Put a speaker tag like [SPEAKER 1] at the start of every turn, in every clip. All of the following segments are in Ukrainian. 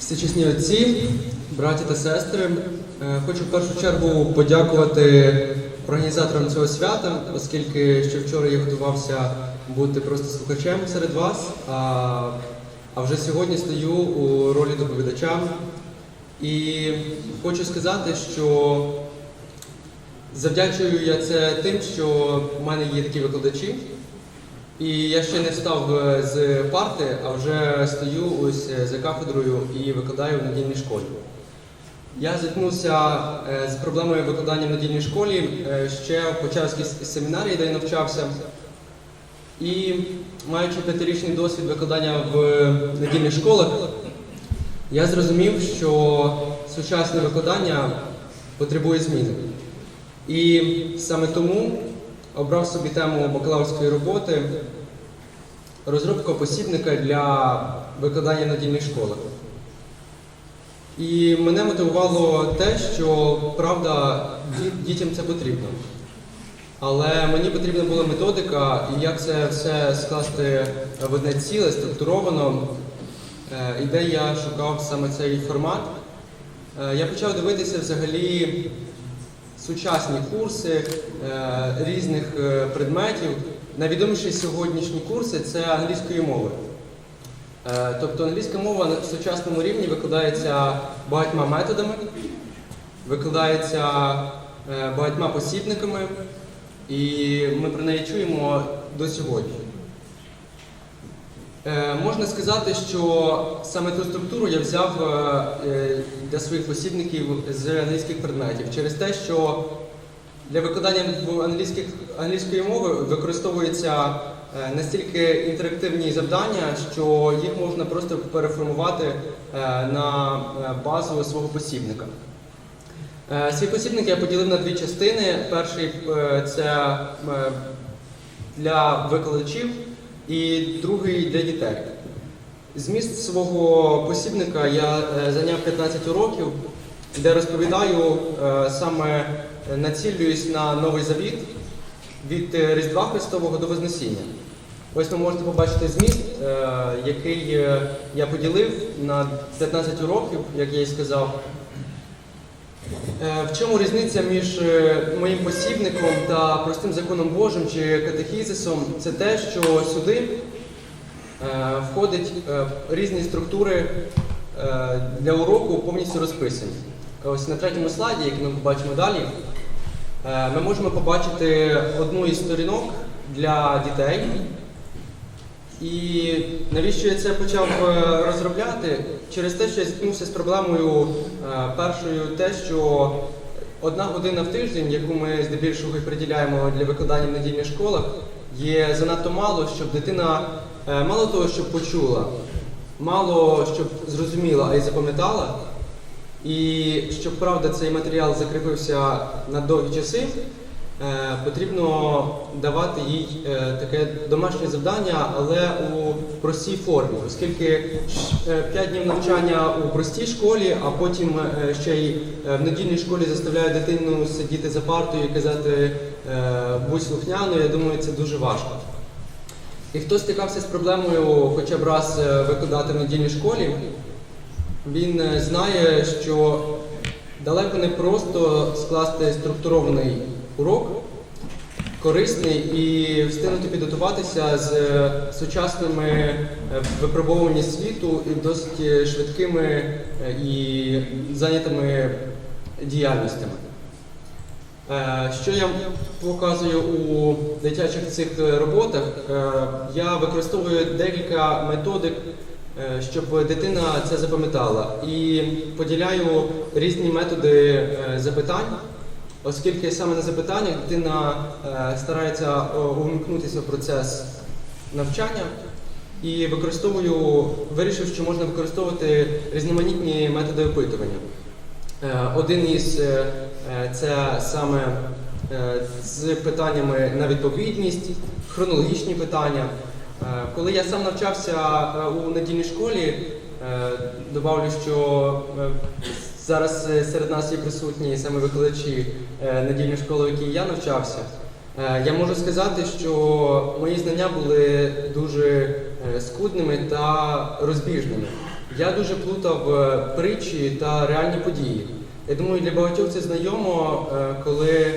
[SPEAKER 1] Всечесні отці, браті та сестри, е, хочу в першу чергу подякувати організаторам цього свята, оскільки ще вчора я готувався бути просто слухачем серед вас, а, а вже сьогодні стою у ролі доповідача. І хочу сказати, що завдячую я це тим, що в мене є такі викладачі. І я ще не встав е, з парти, а вже стою ось е, за кафедрою і викладаю в недільній школі. Я зіткнувся е, з проблемою викладання в недільній школі ще в Почаївській семінарії, де я навчався. І маючи п'ятирічний досвід викладання в недільних школах, я зрозумів, що сучасне викладання потребує зміни. І саме тому обрав собі тему бакалаврської роботи розробка посібника для викладання в надільних школах. І мене мотивувало те, що правда дітям це потрібно. Але мені потрібна була методика, і як це все скласти в одне ціле, структуровано. Е, І де я шукав саме цей формат. Е, Я почав дивитися взагалі сучасні курси е, різних предметів. Найвідоміші сьогоднішні курси це англійської мови. Е, Тобто англійська мова на сучасному рівні викладається багатьма методами, викладається е, багатьма посібниками, і ми про неї чуємо до сьогодні. Е, Можна сказати, що саме ту структуру я взяв для своїх посібників з англійських предметів через те, що для викладання англійської мови використовуються е, настільки інтерактивні завдання, що їх можна просто переформувати е, на е, базу свого посібника. Свій посібник я поділив на дві частини. Перший це для викладачів і другий для дітей. Зміст свого посібника я зайняв 15 уроків, де розповідаю саме націлююсь на новий завіт від е, Різдва Христового до Вознесіння. Ось ви можете побачити зміст, е, який е, я поділив на 15 уроків, як я і сказав. В чому різниця між моїм посібником та простим законом Божим чи катехізисом? Це те, що сюди входять різні структури для уроку повністю розписані. Ось на третьому слайді, який ми побачимо далі, е, ми можемо побачити одну із сторінок для дітей. І навіщо я це почав е, розробляти? Через те, що я зіткнувся з проблемою е, першою, те, що одна година в тиждень, яку ми здебільшого і приділяємо для викладання в недільних школах, є занадто мало, щоб дитина мало того, щоб почула, мало щоб зрозуміла, а й запам'ятала. І щоб правда цей матеріал закріпився на довгі часи, е, потрібно давати їй е, таке домашнє завдання, але у простій формі, оскільки 5 днів навчання у простій школі, а потім е, ще й е, в недільній школі заставляє дитину сидіти за партою і казати е, будь слухняною, я думаю, це дуже важко. І хто стикався з проблемою хоча б раз е, викладати в недільній школі, він е, знає, що далеко не просто скласти структурований урок, корисний і встигнути підготуватися з е, сучасними е, випробовуваннями світу і досить швидкими і зайнятими діяльностями. Що я показую у дитячих цих роботах? Я використовую декілька методик, щоб дитина це запам'ятала. І поділяю різні методи е, запитань, оскільки саме на запитаннях дитина е, старається е, увімкнутися в процес навчання. І використовую, вирішив, що можна використовувати різноманітні методи опитування. Е, Один із е, е, це саме е, з питаннями на відповідність, хронологічні питання. Е, Коли я сам навчався е, у недільній школі, е, добавлю, що зараз серед нас є присутні саме викладачі недільної школи, в якій я навчався. Я можу сказати, що мої знання були дуже скудними та розбіжними. Я дуже плутав притчі та реальні події. Я думаю, для багатьох це знайомо, коли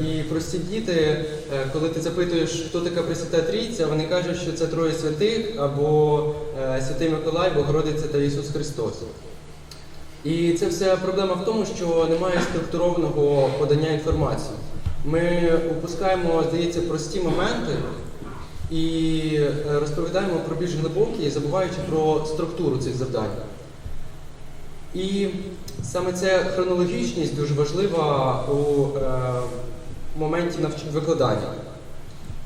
[SPEAKER 1] і прості діти, е, коли ти запитуєш, хто така Пресвята Трійця, вони кажуть, що це троє святих або е, Святий Миколай, Богородиця та Ісус Христос. І це все проблема в тому, що немає структурованого подання інформації. Ми упускаємо, здається, прості моменти і е, розповідаємо про більш глибокі, забуваючи про структуру цих завдань. І саме ця хронологічність дуже важлива у моменті навч- викладання.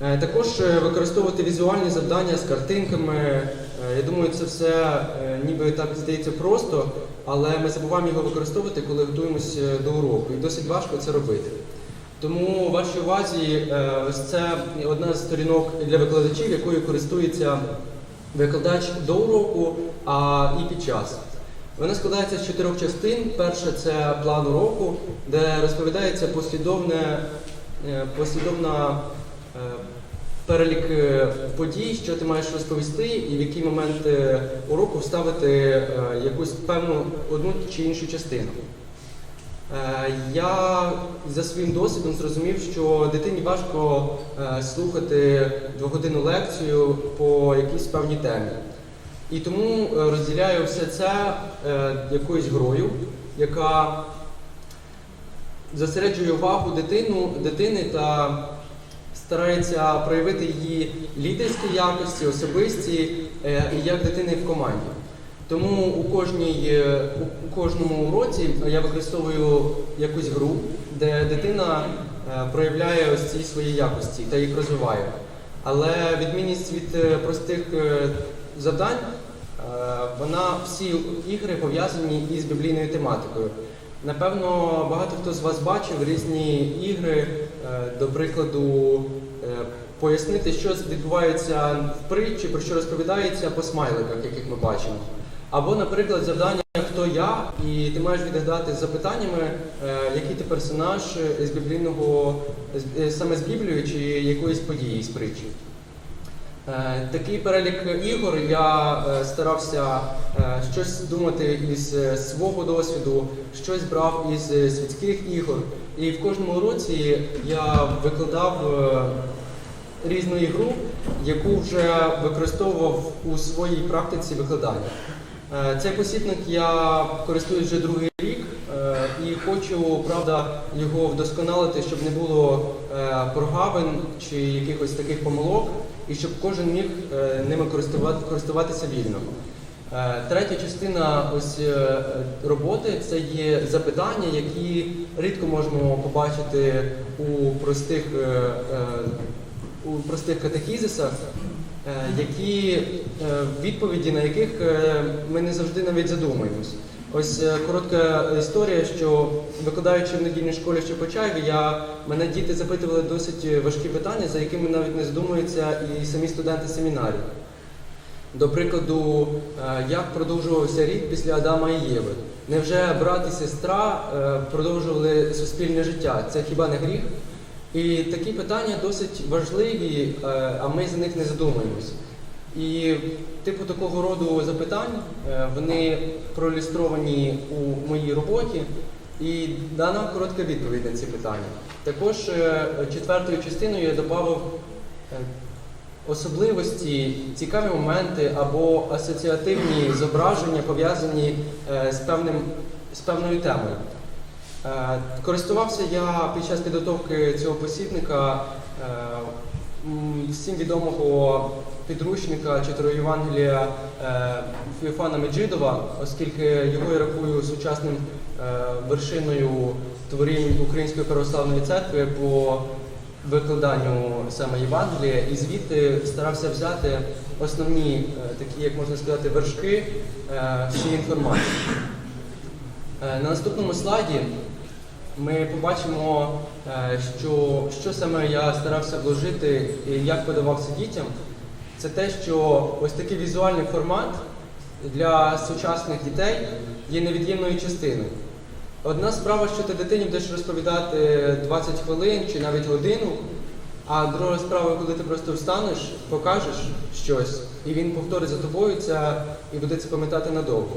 [SPEAKER 1] Е, Також е, використовувати візуальні завдання з картинками. Е, Я думаю, це все ніби так здається просто, але ми забуваємо його використовувати, коли готуємося до уроку. І досить важко це робити. Тому вашій увазі ось це одна з сторінок для викладачів, якою користується викладач до уроку, а і під час. Вона складається з чотирьох частин. Перша це план уроку, де розповідається послідовне, послідовна е, перелік е, подій, що ти маєш розповісти, і в який момент е, уроку вставити е, якусь певну одну чи іншу частину. Е, Я за своїм досвідом зрозумів, що дитині важко е, слухати двогодинну лекцію по якійсь певній темі. І тому е, розділяю все це е, якоюсь грою, яка зосереджує увагу дитину, дитини та старається проявити її лідерські якості, особисті е, і як дитини в команді. Тому у, кожній, е, у- кожному уроці я використовую якусь гру, де дитина е, проявляє ось ці свої якості та їх розвиває. Але відмінність від простих завдань, вона всі ігри пов'язані із біблійною тематикою. Напевно, багато хто з вас бачив різні ігри, е, до прикладу, е, пояснити, що відбувається в притчі, про що розповідається по смайликах, яких ми бачимо. Або, наприклад, завдання Хто я, і ти маєш відгадати запитаннями, е, який ти персонаж з біблійного, саме з Біблією чи якоїсь події з притчі. Е, Такий перелік ігор я е, старався е, щось думати із свого досвіду, щось брав із світських ігор. І в кожному уроці я викладав різну ігру, яку вже використовував у своїй практиці викладання. Цей посібник я користуюсь вже другий рік і хочу, правда, його вдосконалити, щоб не було прогавин чи якихось таких помилок, і щоб кожен міг е, ними користуватися вільно. Е, Третя частина ось е, роботи це є запитання, які рідко можемо побачити у простих, у простих катехізисах, які відповіді на яких ми не завжди навіть задумуємось. Ось е, коротка історія, що викладаючи в недільній школі ще по я мене діти запитували досить важкі питання, за якими навіть не задумуються і самі студенти семінарів. До прикладу, е, як продовжувався рід після Адама і Єви? Невже брат і сестра е, продовжували суспільне життя? Це хіба не гріх? І такі питання досить важливі, а ми за них не задумуємось. І типу такого роду запитань е, вони проілюстровані у моїй роботі, і дана коротка відповідь на ці питання. Також е, четвертою частиною я додав особливості, цікаві моменти або асоціативні зображення пов'язані е, з, певним, з певною темою. Е, Користувався я під час підготовки цього посібника е, всім відомого підручника Чотири Євангелія Феофана Меджидова, оскільки його я рахую сучасним е, вершиною творінь Української православної церкви по викладанню саме Євангелія, і звідти старався взяти основні е, такі, як можна сказати, вершки е, всієї інформації. На наступному слайді ми побачимо, що, що саме я старався вложити і як подавався дітям. Це те, що ось такий візуальний формат для сучасних дітей є невід'ємною частиною. Одна справа, що ти дитині будеш розповідати 20 хвилин чи навіть годину, а друга справа, коли ти просто встанеш, покажеш щось, і він повторить за тобою це і буде це пам'ятати надовго.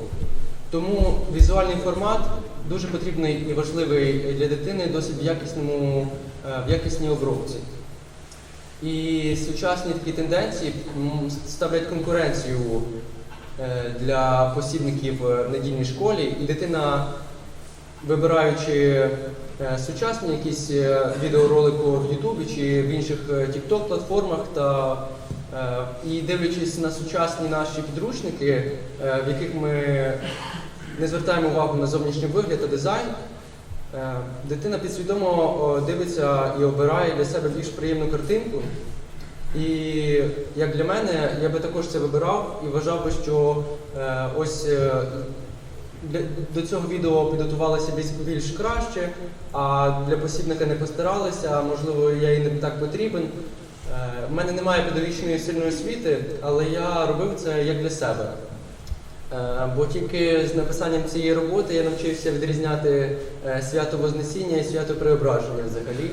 [SPEAKER 1] Тому візуальний формат дуже потрібний і важливий для дитини досить в якісному, е, в якісній обробці. І сучасні такі тенденції ставлять конкуренцію е, для посібників е, в недільній школі, і дитина, вибираючи е, сучасні якісь відеоролики в Ютубі чи в інших TikTok платформах та і дивлячись на сучасні наші підручники, в яких ми не звертаємо увагу на зовнішній вигляд та дизайн. Е, Дитина підсвідомо дивиться і обирає для себе більш приємну картинку. І як для мене, я би також це вибирав і вважав би, що е, ось е, до цього відео підготувалися більш, краще, а для посібника не постаралися, можливо, я і не так потрібен. В мене немає педагогічної сильної освіти, але я робив це як для себе. Е, Бо тільки з написанням цієї роботи я навчився відрізняти е, свято Вознесіння і свято Преображення взагалі.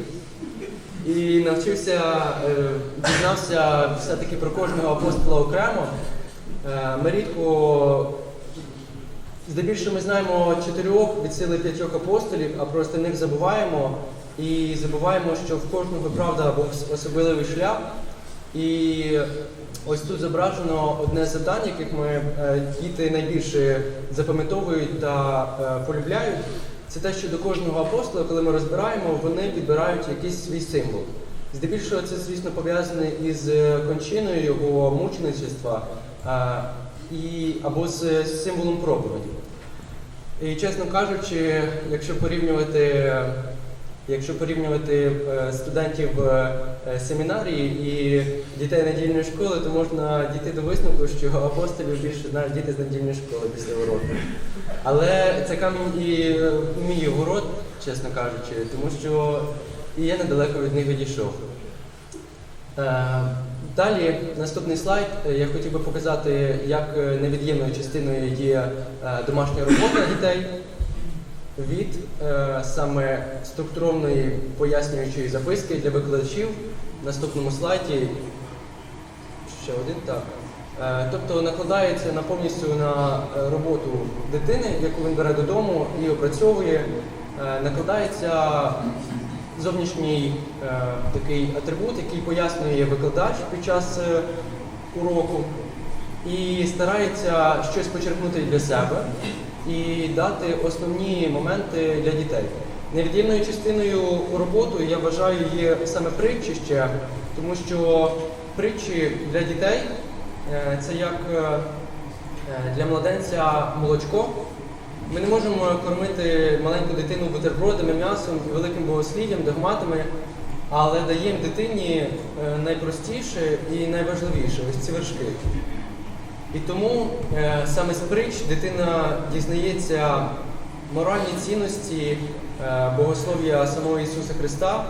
[SPEAKER 1] І навчився, е, дізнався все-таки про кожного апостола окремо. Ми рідко, здебільшого ми знаємо чотирьох від сили п'ятьох апостолів, а про остальних забуваємо. І забуваємо, що в кожного правда був особливий шлях. І ось тут зображено одне з завдань, яких ми е, діти найбільше запам'ятовують та е, полюбляють. Це те, що до кожного апостола, коли ми розбираємо, вони підбирають якийсь свій символ. Здебільшого це, звісно, пов'язане із е, кончиною його мучеництва і, або з символом проповіді. І чесно кажучи, якщо порівнювати, якщо порівнювати е, студентів е, семінарії і дітей недільної школи, то можна дійти до висновку, що апостолів більше знають діти з недільної школи після уроку. Але це камінь і е, мій город, чесно кажучи, тому що і я недалеко від них відійшов. Далі, наступний слайд, я хотів би показати, як невід'ємною частиною є домашня робота дітей від е, саме структурованої пояснюючої записки для викладачів. В наступному слайді ще один так. Е, Тобто накладається на повністю на роботу дитини, яку він бере додому і опрацьовує. Е, Накладається зовнішній е, такий атрибут, який пояснює викладач під час е, уроку, і старається щось почерпнути для себе і дати основні моменти для дітей. Невід'ємною частиною у роботу я вважаю є саме притчі ще, тому що притчі для дітей е, це як е, е, для младенця молочко. Ми не можемо кормити маленьку дитину бутербродами, м'ясом і великим богослів'ям, догматами, але даємо дитині найпростіше і найважливіше ось ці вершки. І тому е, саме з притч дитина дізнається моральні цінності е, богослов'я самого Ісуса Христа,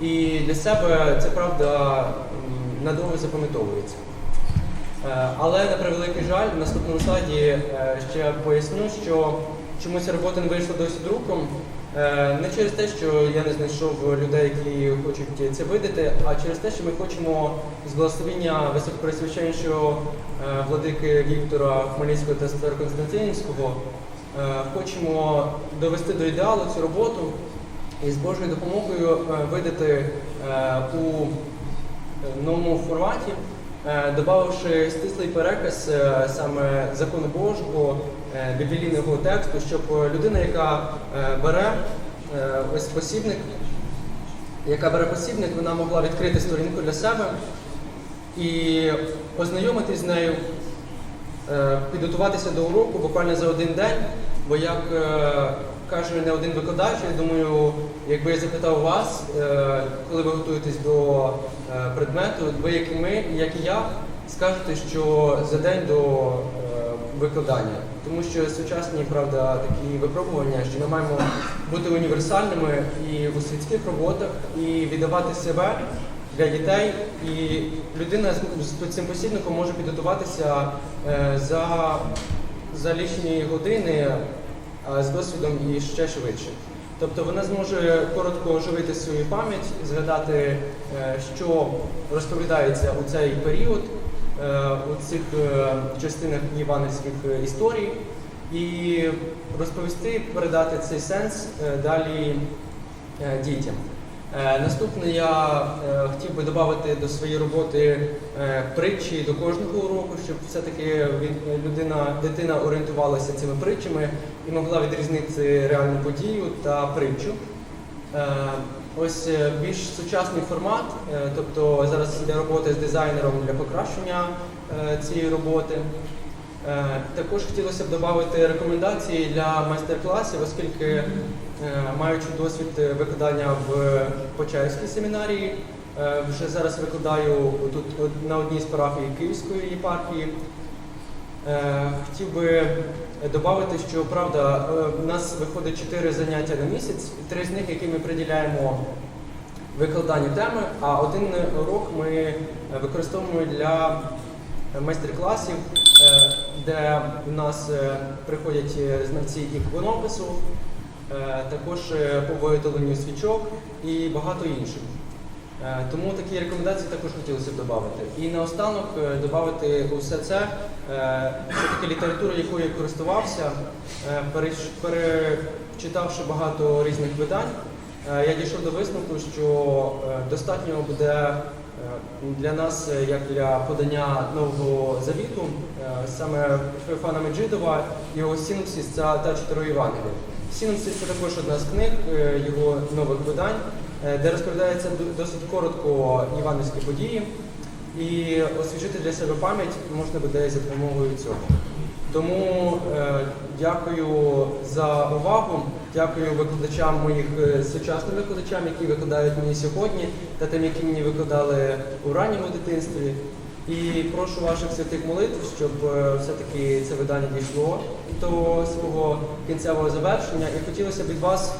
[SPEAKER 1] і для себе це правда надовго запам'ятовується. Е, Але на превеликий жаль, в наступному слайді ще поясню, що чому ця робота не вийшла досі друком. Е, Не через те, що я не знайшов людей, які хочуть це видати, а через те, що ми хочемо з благословіння високопресвященнішого е, владики Віктора Хмельницького та Староконстантинівського, е, хочемо довести до ідеалу цю роботу і з Божою допомогою видати у новому форматі, додавши стислий переказ саме закону Божого, біблійного тексту, щоб людина, яка е, бере е, ось посібник, яка бере посібник, вона могла відкрити сторінку для себе і ознайомитись з нею, е, підготуватися до уроку буквально за один день, бо як е, каже не один викладач, я думаю, якби я запитав вас, е, коли ви готуєтесь до е, предмету, ви, як і ми, як і я, скажете, що за день до е, викладання. Тому що сучасні, правда, такі випробування, що ми маємо бути універсальними і у світських роботах, і віддавати себе для дітей. І людина з, цим посібником може підготуватися е, за, за лічні години з досвідом і ще швидше. Тобто вона зможе коротко оживити свою пам'ять, згадати, е, що розповідається у цей період, е, у цих е, частинах іванівських е, історій і розповісти, передати цей сенс е, далі е, дітям. Е, Наступне я е, хотів би додати до своєї роботи е, притчі до кожного уроку, щоб все-таки людина, дитина орієнтувалася цими притчами і могла відрізнити реальну подію та притчу. Ось е, більш сучасний формат, е, тобто зараз йде робота з дизайнером для покращення е, цієї роботи. Також хотілося б додати рекомендації для майстер-класів, оскільки маючи досвід викладання в Почаївській семінарії, вже зараз викладаю тут на одній з парафій Київської єпархії. Хотів би додати, що правда, е, у нас виходить 4 заняття на місяць, три з них, які ми приділяємо викладанню теми, а один урок ми е, використовуємо для майстер-класів, е, де у нас е, приходять е, знавці іконопису, е, також е, по виготовленню свічок і багато інших. Е, Тому такі рекомендації також хотілося б додати. І наостанок е, додати усе це, е, все-таки літературу, якою я користувався, перечитавши багато різних видань, я дійшов до висновку, що достатньо буде для нас, як для подання Нового Завіту, саме Феофана Меджидова, його синопсис та, чотири Євангелія. Синопсис це також одна з книг його нових видань, де розповідається досить коротко івангельські події, і освіжити для себе пам'ять можна буде за допомогою цього. Тому е, дякую за увагу, дякую викладачам моїх е, сучасним викладачам, які викладають мені сьогодні, та тим, які мені викладали у ранньому дитинстві. І прошу ваших святих молитв, щоб е, все-таки це видання дійшло до свого кінцевого завершення. І хотілося б від вас, е,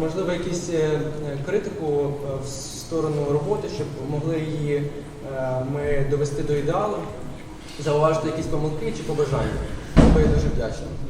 [SPEAKER 1] можливо, якусь е, критику е, в сторону роботи, щоб могли її е, ми довести до ідеалу, зауважити якісь помилки чи побажання. Буду дуже вдячний.